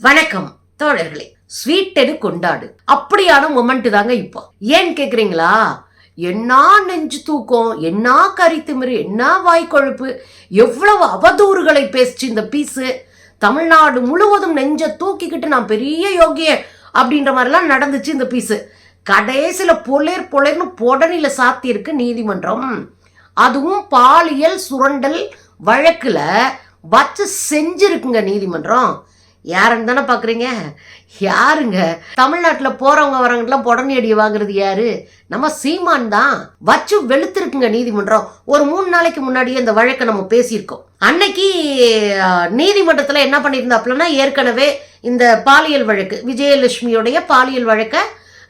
வணக்கம் தோழர்களே. ஸ்வீட் எடு கொண்டாடு. அப்படியான மொமெண்ட் தாங்க இப்போ. ஏன் கேக்குறீங்களா? என்ன நெஞ்சு தூக்கம் என்ன கறி திமிரு என்ன வாய் கொழுப்பு எவ்வளவு அவதூறுகளை பேசிச்சு இந்த பீஸு தமிழ்நாடு முழுவதும் நெஞ்ச தூக்கிக்கிட்டு நான் பெரிய யோகிய அப்படின்ற மாதிரிலாம் நடந்துச்சு இந்த பீஸு கடைசியில் பொலேர் பொலேர்னு பொடனில சாத்தியிருக்கு நீதிமன்றம். அதுவும் பாலியல் சுரண்டல் வழக்கில் வச்சு செஞ்சிருக்குங்க நீதிமன்றம். யாருன்னு தானே பார்க்குறீங்க யாருங்க? தமிழ்நாட்டில் போகிறவங்க வரவங்கலாம் புடனி அடி வாங்குறது யாரு? நம்ம சீமான் தான். வச்சு வெளுத்திருக்குங்க நீதிமன்றம். ஒரு மூணு நாளைக்கு முன்னாடியே இந்த வழக்கை நம்ம பேசியிருக்கோம். அன்னைக்கு நீதிமன்றத்தில் என்ன பண்ணியிருந்தாப்புலன்னா ஏற்கனவே இந்த பாலியல் வழக்கு விஜயலட்சுமியோடைய பாலியல் வழக்கை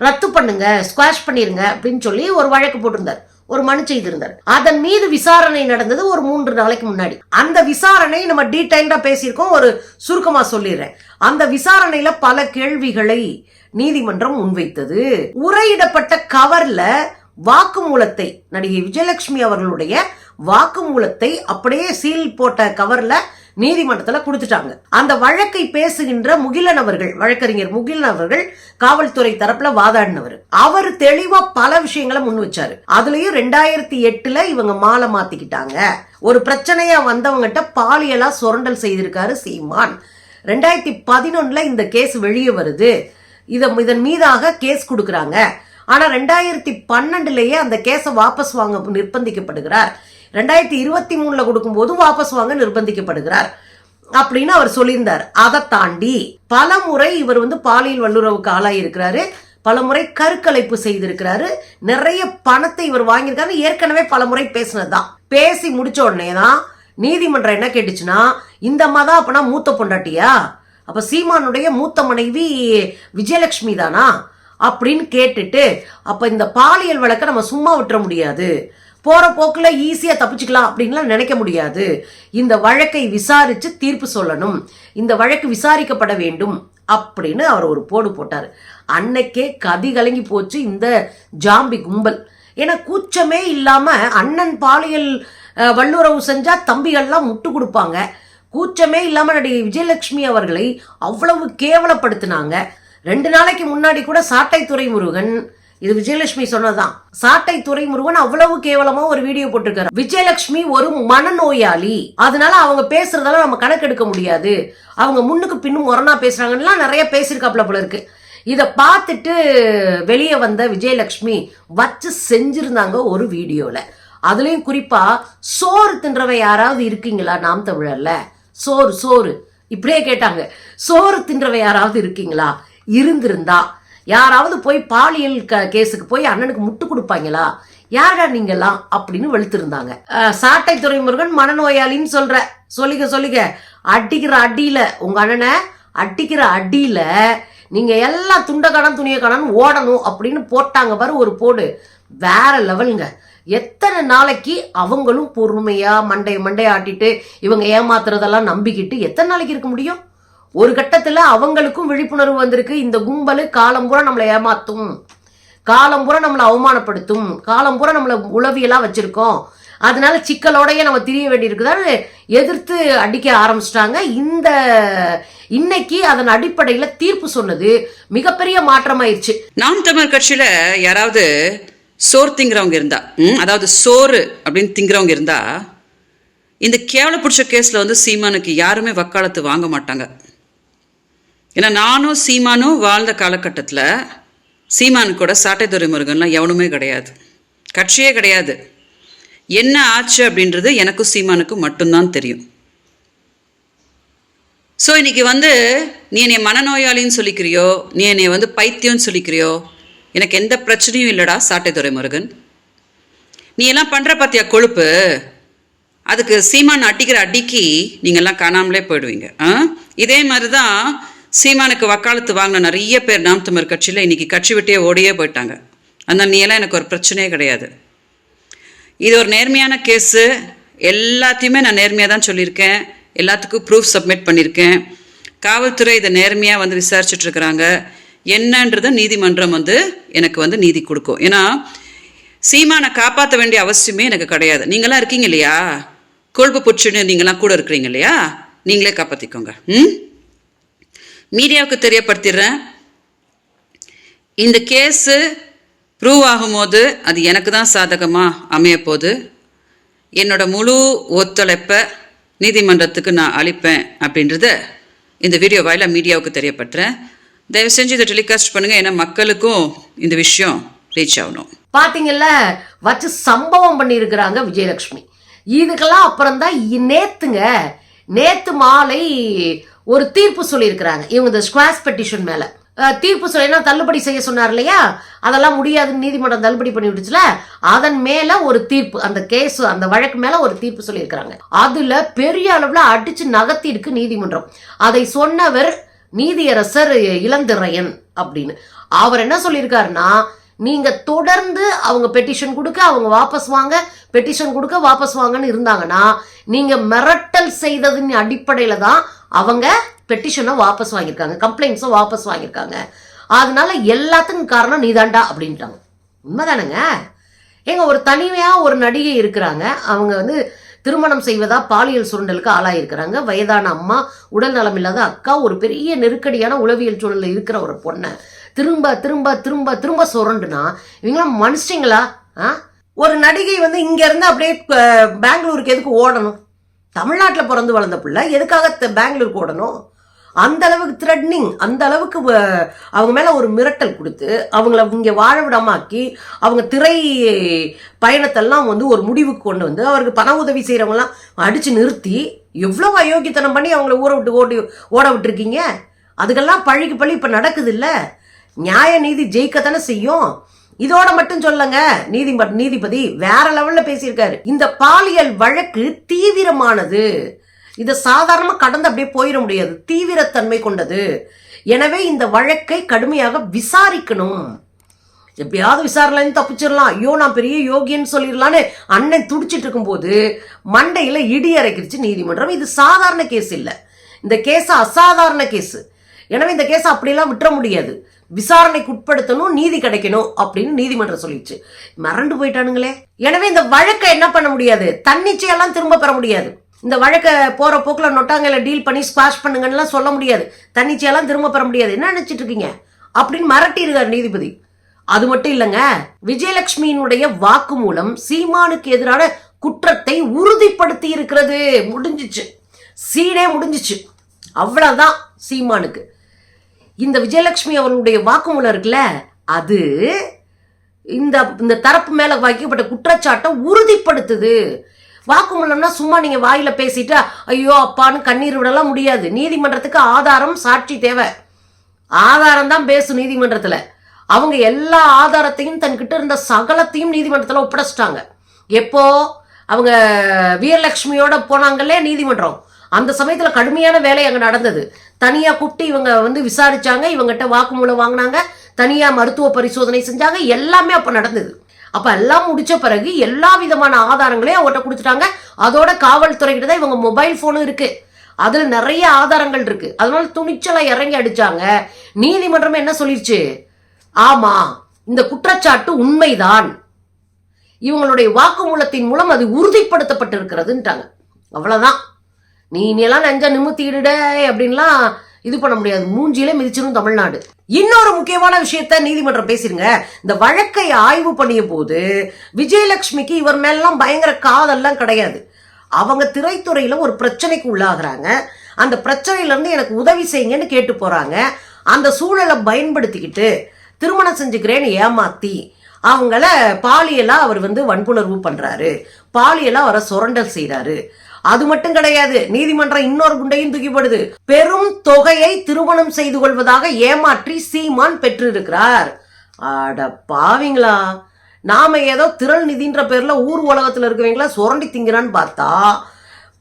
ரத்து பண்ணுங்க ஸ்குவாஷ் பண்ணிருங்க அப்படின்னு சொல்லி ஒரு வழக்கு போட்டிருந்தார். ஒரு மனு செய்திருந்தார். அதன் மீது விசாரணை நடந்தது ஒரு மூன்று நாளைக்கு முன்னாடி. அந்த விசாரணை நம்ம டீடைல்டா பேசியிருக்கோம் ஒரு சுருக்கமா சொல்லிடுறேன். அந்த விசாரணையில பல கேள்விகளை நீதிமன்றம் முன்வைத்தது. உரையிடப்பட்ட கவர்ல வாக்குமூலத்தை நடிகை விஜயலட்சுமி அவர்களுடைய வாக்குமூலத்தை அப்படியே சீல் போட்ட கவர்ல நீதிமன்றத்துல கொடுத்துட்டாங்க. அந்த வழக்கை பேசுகின்ற முகிலன் அவர்கள் வழக்கறிஞர் முகிலன் அவர்கள் காவல்துறை தரப்புல வாதாடினவர். அவர் தெளிவா பல விஷயங்களை முன் வச்சாரு. அதுலயும் ரெண்டாயிரத்தி எட்டுல இவங்க மாலை மாத்திக்கிட்டாங்க. ஒரு பிரச்சனையா வந்தவங்ககிட்ட பாலியலா சுரண்டல் செய்திருக்காரு சீமான். ரெண்டாயிரத்தி பதினொன்னுல இந்த கேஸ் வெளியே வருது. இதை இதன் மீதாக கேஸ் கொடுக்கறாங்க. ஆனா ரெண்டாயிரத்தி பன்னெண்டுலயே அந்த கேஸை வாபஸ் வாங்க நிர்பந்திக்கப்படுகிறார். ரெண்டாயிரத்தி இருபத்தி மூணுல கொடுக்கும்போது வாபஸ் வாங்க நிர்பந்திக்கப்படுகிறார். அப்படின்னு அவர் சொல்லியிருந்தார். அதை தாண்டி பல முறை இவர் வந்து பாலியல் வல்லுறவுக்கு ஆளாயிருக்கிறாரு. பல முறை கருக்கலைப்பு செய்திருக்கிறாரு. நிறைய பணத்தை இவர் வாங்கியிருக்காரு. ஏற்கனவே பல முறை பேசினதுதான். பேசி முடிச்ச உடனே தான் நீதிமன்றம் என்ன கேட்டுச்சுன்னா இந்த அம்மா தான் அப்பனா மூத்த பொண்டாட்டியா? அப்ப சீமானுடைய மூத்த மனைவி விஜயலட்சுமி தானா? அப்படின்னு கேட்டுட்டு அப்ப இந்த பாலியல் வழக்கை நம்ம சும்மா விட்டுற முடியாது. போகிற போக்கில் ஈஸியாக தப்பிச்சுக்கலாம் அப்படின்லாம் நினைக்க முடியாது. இந்த வழக்கை விசாரித்து தீர்ப்பு சொல்லணும். இந்த வழக்கு விசாரிக்கப்பட வேண்டும் அப்படின்னு அவர் ஒரு போடு போட்டார். அன்னைக்கே கதி கலங்கி போச்சு இந்த ஜாம்பி கும்பல். ஏன்னா கூச்சமே இல்லாமல் அண்ணன் பாலியல் வல்லுறவு செஞ்சால் தம்பிகள்லாம் முட்டு கொடுப்பாங்க. கூச்சமே இல்லாமல் நடிகை விஜயலட்சுமி அவர்களை அவ்வளவு கேவலப்படுத்தினாங்க. ரெண்டு நாளைக்கு முன்னாடி கூட சாட்டை துறைமுருகன் இது விஜயலட்சுமி சொன்னதுதான். சாட்டை துறைமுருகன் அவ்வளவு கேவலமா ஒரு வீடியோ போட்டிருக்காரு. விஜயலட்சுமி ஒரு மனநோயாளி. அதனால அவங்க பேசுறதெல்லாம் நம்ம கணக்கெடுக்க முடியாது. அவங்க முன்னுக்கு பின்னும் முரணா பேசுறாங்கன்னா நிறைய பேசியிருக்காப்ல போல இருக்கு. இதை பார்த்துட்டு வெளியே வந்த விஜயலட்சுமி வச்சு செஞ்சிருந்தாங்க ஒரு வீடியோல அதுலயும் குறிப்பா சோறு தின்றவன் யாராவது இருக்கீங்களா நாம் தமிழர்ல? சோறு சோறு. இப்படியே கேட்டாங்க. சோறு தின்றவ யாராவது இருக்கீங்களா? இருந்திருந்தா. யாராவது போய் பாலியல் க கேஸுக்கு போய் அண்ணனுக்கு முட்டு கொடுப்பாங்களா? யாரா நீங்கெல்லாம் அப்படின்னு வெளுத்திருந்தாங்க. சாட்டை துறைமுருகன் மனநோயாளின்னு சொல்ற. சொல்லிக்க சொல்லிக்க. அடிக்கிற அடியில உங்க அண்ணனை அடிக்கிற அடியில நீங்க எல்லாம் துண்டக்கடன் கடன் துணிய கடன் ஓடணும் அப்படின்னு போட்டாங்க பாரு ஒரு போடு. வேற லெவலுங்க. எத்தனை நாளைக்கு அவங்களும் பொறுமையா மண்டைய மண்டைய ஆட்டிட்டு இவங்க ஏமாத்துறதெல்லாம் நம்பிக்கிட்டு எத்தனை நாளைக்கு இருக்க முடியும்? ஒரு கட்டத்துல அவங்களுக்கும் விழிப்புணர்வு வந்திருக்கு. இந்த கும்பலு காலம் பூரா நம்மளை ஏமாத்தும். காலம் பூரா நம்மளை அவமானப்படுத்தும். காலம் பூரா நம்மளை உளவியலா வச்சிருக்கோம். அதனால சிக்கலோடையே நம்ம திரிய வேண்டியிருக்குதான்னு எதிர்த்து அடிக்க ஆரம்பிச்சிட்டாங்க. இந்த இன்னைக்கு அதன் அடிப்படையில தீர்ப்பு சொன்னது மிகப்பெரிய மாற்றமாயிருச்சு. நாம் தமிழ் கட்சியில யாராவது சோறு திங்கிறவங்க இருந்தா அதாவது சோறு அப்படின்னு திங்கிறவங்க இருந்தா இந்த கேவல பிடிச்ச கேஸ்ல வந்து சீமானுக்கு யாருமே வக்காலத்து வாங்க மாட்டாங்க. ஏன்னா நானும் சீமானும் வாழ்ந்த காலகட்டத்தில் சீமானு கூட சாட்டைத்துறை முருகன்லாம் எவனுமே கிடையாது. கட்சியே கிடையாது. என்ன ஆச்சு அப்படின்றது எனக்கும் சீமானுக்கும் மட்டும்தான் தெரியும். ஸோ இன்னைக்கு வந்து நீ என்னை மனநோயாளின்னு சொல்லிக்கிறியோ நீ என்னை வந்து பைத்தியம்னு சொல்லிக்கிறியோ எனக்கு எந்த பிரச்சனையும் இல்லைடா சாட்டைத்துறை முருகன் நீ எல்லாம் பண்ணுற பார்த்தியா கொழுப்பு? அதுக்கு சீமான் அடிக்கிற அடிக்கு நீங்கள்லாம் காணாமலே போயிடுவீங்க. ஆ? இதே மாதிரி தான் சீமானுக்கு வக்காலத்து வாங்கின நிறைய பேர் நாம் தமிழ் கட்சியில் இன்னைக்கு கட்சி விட்டே ஓடியே போயிட்டாங்க. அதனால் நீ எல்லாம் எனக்கு ஒரு பிரச்சனையே கிடையாது. இது ஒரு நேர்மையான கேஸு. எல்லாத்தையுமே நான் நேர்மையாக தான் சொல்லியிருக்கேன். எல்லாத்துக்கும் ப்ரூஃப் சப்மிட் பண்ணியிருக்கேன். காவல்துறை இதை நேர்மையாக வந்து விசாரிச்சுட்ருக்குறாங்க என்னன்றதை நீதிமன்றம் வந்து எனக்கு வந்து நீதி கொடுக்கும். ஏன்னா சீமானை காப்பாற்ற வேண்டிய அவசியமே எனக்கு கிடையாது. நீங்களாம் இருக்கீங்க இல்லையா? கொழுப்பு புச்சுன்னு நீங்களாம் கூட இருக்கிறீங்க இல்லையா? நீங்களே காப்பாற்றிக்கோங்க ம்? மீடியாவுக்கு தெரியப்படுத்திடுறேன். இந்த கேஸு ப்ரூவ் ஆகும்போது அது எனக்கு தான் சாதகமாக அமையப்போகுது. என்னோட முழு ஒத்துழைப்பை நீதிமன்றத்துக்கு நான் அளிப்பேன் அப்படின்றத இந்த வீடியோ வாயிலாக மீடியாவுக்கு தெரியப்படுத்துகிறேன் தயவு செஞ்சு இதை டெலிகாஸ்ட் பண்ணுங்கள் ஏன்னா மக்களுக்கும் இந்த விஷயம் ரீச் ஆகணும். பார்த்தீங்கல்ல வச்சு சம்பவம் பண்ணியிருக்கிறாங்க விஜயலட்சுமி. இதுக்கெல்லாம் அப்புறம் தான் நேத்துங்க நேத்து மாலை ஒரு தீர்ப்பு சொல்லியிருக்கிறாங்க. இவங்க இந்த ஸ்குவாஷ் பெட்டிஷன் மேலே. தீர்ப்பு சொல்லினா தள்ளுபடி செய்ய சொன்னார் இல்லையா? அதெல்லாம் முடியாதுன்னு நீதிமன்றம் தள்ளுபடி பண்ணி விட்டுச்சுல? அதன் மேல ஒரு தீர்ப்பு அந்த கேஸ் அந்த வழக்கு மேல ஒரு தீர்ப்பு சொல்லியிருக்கிறாங்க. அதுல பெரிய அளவுல அடிச்சு நகர்த்தி இருக்கு நீதிமன்றம். அதை சொன்னவர் நீதியரசர் இளந்திரையன் அப்படின்னு. அவர் என்ன சொல்லியிருக்காருன்னா நீங்க தொடர்ந்து அவங்க பெட்டிஷன் கொடுக்க அவங்க வாபஸ் வாங்க பெட்டிஷன் கொடுக்க வாபஸ் வாங்கன்னு இருந்தாங்கன்னா நீங்க மிரட்டல் செய்ததின் அடிப்படையில தான் அவங்க பெட்டிஷனை வாபஸ் வாங்கியிருக்காங்க கம்ப்ளைண்ட்ஸும் வாபஸ் வாங்கியிருக்காங்க. அதனால எல்லாத்துக்கும் காரணம் நீதாண்டா அப்படின்ட்டாங்க. உண்மைதானங்க? ஏங்க ஒரு தனிமையா ஒரு நடிகை இருக்கிறாங்க. அவங்க வந்து திருமணம் செய்வதா பாலியல் சுரண்டலுக்கு ஆளாயிருக்கிறாங்க. வயதான அம்மா உடல் நலம் இல்லாத அக்கா ஒரு பெரிய நெருக்கடியான உளவியல் சூழலில் இருக்கிற ஒரு பொண்ணை திரும்ப திரும்ப திரும்ப திரும்ப சுரண்டுனா இவங்களாம் மனுஷங்களா? ஆ? ஒரு நடிகை வந்து இங்க இருந்து அப்படியே பெங்களூருக்கு எதுக்கு ஓடணும்? தமிழ்நாட்டில் பிறந்து வளர்ந்த பிள்ளை எதுக்காக த- பெங்களூருக்கு ஓடணும் அந்த அளவுக்கு த்ரெட்னிங் அந்த அளவுக்கு வ- அவங்க மேலே ஒரு மிரட்டல் கொடுத்து அவங்கள இங்கே வாழவிடமாக்கி அவங்க திரை பயணத்தெல்லாம் வந்து ஒரு முடிவுக்கு கொண்டு வந்து அவருக்கு பண உதவி செய்யறவங்கலாம் அடித்து நிறுத்தி எவ்வளோ அயோக்கியத்தனம் பண்ணி அவங்கள ஊற விட்டு ஓடி ஓட விட்டுருக்கீங்க? அதுக்கெல்லாம் பழிக்கு பழி இப்போ நடக்குது இல்லை நியாய நீதி ஜெயிக்கத்தானே செய்யும்? இதோட மட்டும் சொல்லுங்க. நீதி நீதிபதி வேற லெவல்ல பேசியிருக்காரு. இந்த பாலியல் வழக்கு தீவிரமானது. இதை சாதாரணமா கடந்து அப்படியே போயிட முடியாது. தீவிரத்தன்மை கொண்டது. எனவே இந்த வழக்கை கடுமையாக விசாரிக்கணும். எப்படியாவது விசாரணைன்னு தப்பிச்சிடலாம் ஐயோ நான் பெரிய யோகின்னு சொல்லிடலான்னு அண்ணன் துடிச்சிட்டு இருக்கும்போது மண்டையில் இடி அரைக்கிடுச்சு நீதிமன்றம். இது சாதாரண கேஸ் இல்லை. இந்த கேஸ் அசாதாரண கேஸ் எனவே இந்த கேஸ் அப்படிலாம் விட்டுற முடியாது. விசாரணைக்கு உட்படுத்தணும் நீதி கிடைக்கணும் அப்படின்னு நீதிமன்றம் சொல்லிடுச்சு மறண்டு போயிட்டானுங்களே. எனவே இந்த வழக்கை என்ன பண்ண முடியாது? தன்னிச்சையெல்லாம் திரும்ப பெற முடியாது. இந்த வழக்கை போற போக்குல நொட்டாங்கல டீல் பண்ணி ஸ்குவாஷ் பண்ணுங்கன்னுலாம் சொல்ல முடியாது. தன்னிச்சையெல்லாம் திரும்ப பெற முடியாது. என்ன நினைச்சிட்டு இருக்கீங்க? அப்படின்னு மிரட்டியிருக்காரு நீதிபதி. அது மட்டும் இல்லைங்க. விஜயலட்சுமியினுடைய வாக்குமூலம் சீமானுக்கு எதிரான குற்றத்தை உறுதிப்படுத்தி இருக்கிறது முடிஞ்சிச்சு. சீனே முடிஞ்சிச்சு. அவ்வளவுதான் சீமானுக்கு. இந்த விஜயலட்சுமி அவர்களுடைய வாக்குமூலம் இருக்குல்ல அது இந்த இந்த தரப்பு மேல வைக்கப்பட்ட குற்றச்சாட்டை உறுதிப்படுத்துது. வாக்குமூலம்னா சும்மா நீங்க வாயில பேசிட்டு ஐயோ அப்பான்னு கண்ணீர் விடலாம் முடியாது. நீதிமன்றத்துக்கு ஆதாரம் சாட்சி தேவை. ஆதாரம் தான் பேசும் நீதிமன்றத்துல. அவங்க எல்லா ஆதாரத்தையும் தன்கிட்ட இருந்த சகலத்தையும் நீதிமன்றத்துல ஒப்படைச்சிட்டாங்க. எப்போ? அவங்க வீரலட்சுமியோட போனாங்களே நீதிமன்றம். அந்த சமயத்துல கடுமையான வேலை அங்க நடந்தது. தனியாக கூப்பிட்டு இவங்க வந்து விசாரிச்சாங்க இவங்ககிட்ட வாக்குமூலம் வாங்கினாங்க தனியாக மருத்துவ பரிசோதனை செஞ்சாங்க எல்லாமே அப்போ நடந்தது. அப்போ எல்லாம் முடிச்ச பிறகு எல்லா விதமான ஆதாரங்களையும் அவங்ககிட்ட கொடுத்துட்டாங்க. அதோட காவல்துறைகிட்ட தான் இவங்க மொபைல் ஃபோனும் இருக்கு. அதில் நிறைய ஆதாரங்கள் இருக்கு. அதனால துணிச்சலாக இறங்கி அடிச்சாங்க. நீதிமன்றம் என்ன சொல்லிருச்சு? ஆமா இந்த குற்றச்சாட்டு உண்மைதான். இவங்களுடைய வாக்குமூலத்தின் மூலம் அது உறுதிப்படுத்தப்பட்டிருக்கிறதுன்ட்டாங்க. அவ்வளோதான் நீ இனியெல்லாம் நெஞ்ச நிமித்திடுட அப்படின்லாம் இது பண்ண முடியாது. மூஞ்சியில மிதிச்சிடும் தமிழ்நாடு. இன்னொரு முக்கியமான விஷயத்த நீதிமன்றம் பேசிருங்க. இந்த வழக்கை ஆய்வு பண்ணிய போது விஜயலட்சுமிக்கு இவர் மேலாம் பயங்கர காதெல்லாம் கிடையாது. அவங்க திரைத்துறையில ஒரு பிரச்சனைக்கு உள்ளாகிறாங்க. அந்த பிரச்சனையில இருந்து எனக்கு உதவி செய்யுங்கன்னு கேட்டு போறாங்க. அந்த சூழலை பயன்படுத்திக்கிட்டு திருமணம் செஞ்சுக்கிறேன்னு ஏமாத்தி அவங்கள பாலியலா அவர் வந்து வன்புணர்வு பண்றாரு. பாலியலா அவரை சுரண்டல் செய்கிறாரு அது மட்டும் கிடையாது நீதிமன்றம் இன்னொரு குண்டையும் தூக்கிப்படுது. பெரும் தொகையை திருமணம் செய்து கொள்வதாக ஏமாற்றி சீமான் பெற்றிருக்கிறார். அட பாவிங்களா. நாம ஏதோ திரள் நிதின்ற பேர்ல ஊர் உலகத்துல இருக்கவங்கள சுரண்டி திங்கிறான்னு பார்த்தா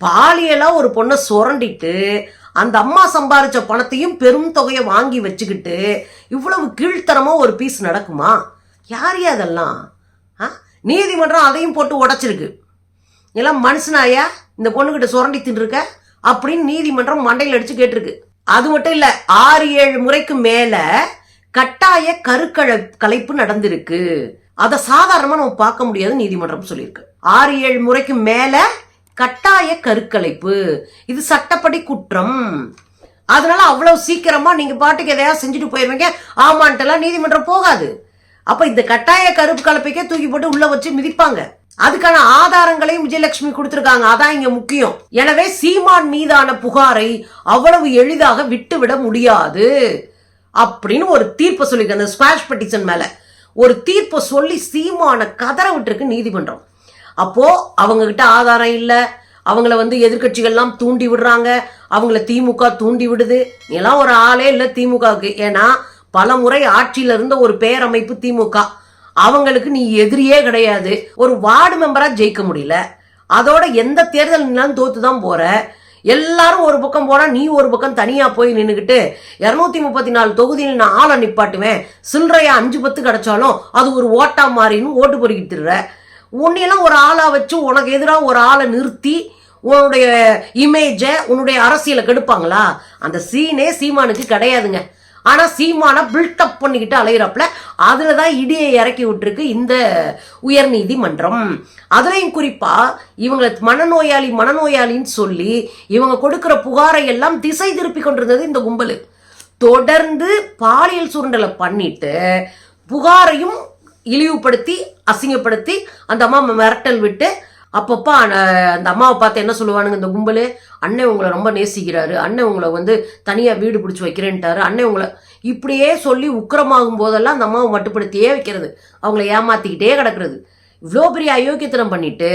பாலியலா ஒரு பொண்ணை சுரண்டிட்டு அந்த அம்மா சம்பாரிச்ச பணத்தையும் பெரும் தொகையை வாங்கி வச்சுக்கிட்டு இவ்வளவு கீழ்த்தரமாக ஒரு பீஸ் நடக்குமா? யார் அதெல்லாம்? ஆ? நீதிமன்றம் அதையும் போட்டு உடைச்சிருக்கு. எல்லாம் மனுஷனாயா? இந்த பொண்ணுகிட்ட சுரண்டி தின்றுருக்க? அப்படின்னு நீதிமன்றம் மண்டையில் அடிச்சு கேட்டிருக்கு. அது மட்டும் இல்ல ஆறு ஏழு முறைக்கு மேல கட்டாய கருக்கழ கலைப்பு நடந்திருக்கு. அதை சாதாரணமா நம்ம பார்க்க முடியாது நீதிமன்றம் சொல்லியிருக்கு. ஆறு ஏழு முறைக்கு மேல கட்டாய கருக்கலைப்பு. இது சட்டப்படி குற்றம். அதனால அவ்வளவு சீக்கிரமா நீங்க பாட்டுக்கு எதையாவது செஞ்சுட்டு போயிருவீங்க. ஆமான்ட்டுலாம் நீதிமன்றம் போகாது. அப்ப இந்த கட்டாய கருப்பு கலப்பைக்கே தூக்கி போட்டு உள்ள வச்சு மிதிப்பாங்க. அதுக்கான ஆதாரங்களையும் விஜயலட்சுமி கொடுத்திருக்காங்க. அதான் இங்க முக்கியம். எனவே சீமான் மீதான புகாரை அவ்வளவு எளிதாக விட்டுவிட முடியாது அப்படின்னு ஒரு தீர்ப்பை சொல்லிருக்கு அந்த ஸ்குவாஷ் பெட்டிஷன் மேல. ஒரு தீர்ப்பை சொல்லி சீமான கதற விட்டுருக்கு நீதிமன்றம். அப்போ அவங்க கிட்ட ஆதாரம் இல்லை. அவங்கள வந்து எதிர்க்கட்சிகள்லாம் தூண்டி விடுறாங்க. அவங்கள திமுக தூண்டி விடுது. எல்லாம் ஒரு ஆளே இல்லை திமுகவுக்கு. ஏன்னா பல முறை ஆட்சியில இருந்த ஒரு பேரமைப்பு திமுக. அவங்களுக்கு நீ எதிரியே கிடையாது. ஒரு வார்டு மெம்பரா ஜெயிக்க முடியல. அதோட எந்த தேர்தல் நின்னாலும் தோத்து தான் போற. எல்லாரும் ஒரு பக்கம் போனா நீ ஒரு பக்கம் தனியா போய் நின்றுக்கிட்டு இரநூத்தி முப்பத்தி நாலு தொகுதியில் நான் ஆளை நிப்பாட்டுவேன். சில்லறையா அஞ்சு பத்து கிடைச்சாலும் அது ஒரு ஓட்டா மாறின்னு ஓட்டு பொறுக்கிட்டு உன்னையெல்லாம் ஒரு ஆளா வச்சு உனக்கு எதிராக ஒரு ஆளை நிறுத்தி உன்னுடைய இமேஜை உன்னுடைய அரசியலை கெடுப்பாங்களா? அந்த சீனே சீமானுக்கு கிடையாதுங்க. ஆனா சீமான பில்டப் பண்ணிக்கிட்டு அலையிறப்பல. அதுல தான் இடியை இறக்கி விட்டுருக்கு இந்த உயர் நீதிமன்றம் அதுலயும் குறிப்பா இவங்களை மனநோயாளி மனநோயாளின்னு சொல்லி இவங்க கொடுக்கிற புகாரை எல்லாம் திசை திருப்பி கொண்டிருந்தது இந்த கும்பல். தொடர்ந்து பாலியல் சுரண்டலை பண்ணிட்டு புகாரையும் இழிவுபடுத்தி அசிங்கப்படுத்தி அந்த அம்மா மிரட்டல் விட்டு அப்பப்போ அந்த அந்த அம்மாவை பார்த்து என்ன சொல்லுவானுங்க இந்த கும்பல்? அண்ணன் உங்களை ரொம்ப நேசிக்கிறாரு. அண்ணன் உங்களை வந்து தனியாக வீடு பிடிச்சி வைக்கிறேன்ட்டாரு. அண்ணன் உங்களை இப்படியே சொல்லி உக்கிரமாகும் போதெல்லாம் அந்த அம்மாவை மட்டுப்படுத்தியே வைக்கிறது. அவங்கள ஏமாத்திக்கிட்டே கிடக்கிறது. இவ்வளோ பெரிய அயோக்கியத்தனம் பண்ணிட்டு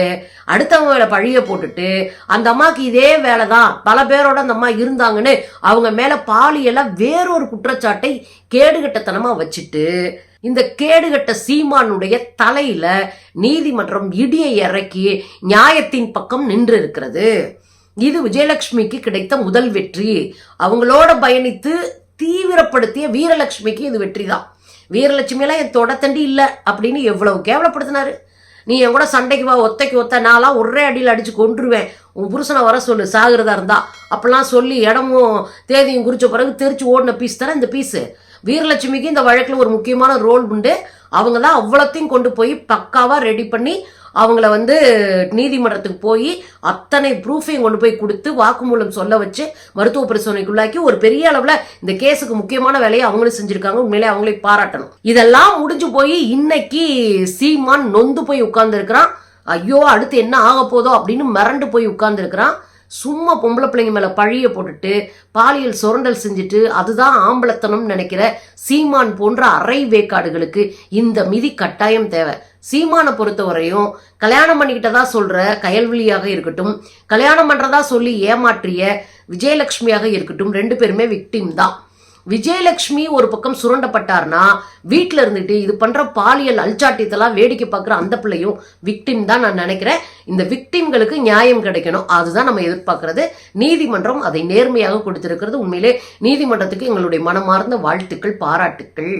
அடுத்தவங்க வேலை பழிய போட்டுட்டு அந்த அம்மாவுக்கு இதே வேலை தான் பல பேரோட அந்த அம்மா இருந்தாங்கன்னு அவங்க மேலே பாலியெல்லாம் வேறொரு குற்றச்சாட்டை கேடுகட்டத்தனமாக வச்சுட்டு இந்த கேடுகட்ட சீமானுடைய தலையில நீதிமன்றம் இடியை இறக்கி நியாயத்தின் பக்கம் நின்று இருக்கிறது இது விஜயலட்சுமிக்கு கிடைத்த முதல் வெற்றி. அவங்களோட பயணித்து தீவிரப்படுத்திய வீரலட்சுமிக்கு இது வெற்றி தான். வீரலட்சுமியெல்லாம் என் தொடத்தண்டி இல்லை அப்படின்னு எவ்வளவு கேவலப்படுத்தினாரு. நீ என் கூட சண்டைக்கு வா ஒத்தைக்கு ஒத்த நாளாக ஒரே அடியில் அடிச்சு கொண்டுருவேன் உன் புருஷனை வர சொல்லு சாகிறதா இருந்தா. அப்படிலாம் சொல்லி இடமும் தேதியும் குறிச்ச பிறகு தெரிச்சு ஓடின பீஸ் தானே இந்த பீஸு வீரலட்சுமிக்கு இந்த வழக்கில் ஒரு முக்கியமான ரோல் உண்டு. அவங்க தான் அவ்வளோத்தையும் கொண்டு போய் பக்காவாக ரெடி பண்ணி அவங்கள வந்து நீதிமன்றத்துக்கு போய் அத்தனை ப்ரூஃபையும் கொண்டு போய் கொடுத்து வாக்குமூலம் சொல்ல வச்சு மருத்துவ பரிசோதனைக்குள்ளாக்கி ஒரு பெரிய அளவில் இந்த கேஸுக்கு முக்கியமான வேலையை அவங்களும் செஞ்சுருக்காங்க. உண்மையிலே அவங்களே பாராட்டணும். இதெல்லாம் முடிஞ்சு போய் இன்னைக்கு சீமான் நொந்து போய் உட்கார்ந்துருக்கிறான். ஐயோ அடுத்து என்ன ஆக போதோ அப்படின்னு மிரண்டு போய் உட்கார்ந்துருக்கிறான். சும்மா பொம்பளை பிள்ளைங்க மேலே பழிய போட்டுட்டு பாலியல் சுரண்டல் செஞ்சுட்டு அதுதான் ஆம்பளத்தனம்னு நினைக்கிற சீமான் போன்ற அரை வேக்காடுகளுக்கு இந்த மிதி கட்டாயம் தேவை. சீமானை பொறுத்தவரையும் கல்யாணம் பண்ணிக்கிட்டதா சொல்ற கயல்விழியாக இருக்கட்டும் கல்யாணம் பண்றதா சொல்லி ஏமாற்றிய விஜயலட்சுமியாக இருக்கட்டும் ரெண்டு பேருமே விக்டிம் தான். விஜயலட்சுமி ஒரு பக்கம் சுரண்டப்பட்டார்னா வீட்டில் இருந்துட்டு இது பண்ணுற பாலியல் அல்சாட்டியத்தெல்லாம் வேடிக்கை பார்க்குற அந்த பிள்ளையும் விக்டிம் தான் நான் நினைக்கிறேன். இந்த விக்டிம்களுக்கு நியாயம் கிடைக்கணும். அதுதான் நம்ம எதிர்பார்க்கறது. நீதிமன்றம் அதை நேர்மையாக கொடுத்திருக்கிறது. உண்மையிலே நீதிமன்றத்துக்கு எங்களுடைய மனமார்ந்த வாழ்த்துக்கள் பாராட்டுக்கள்.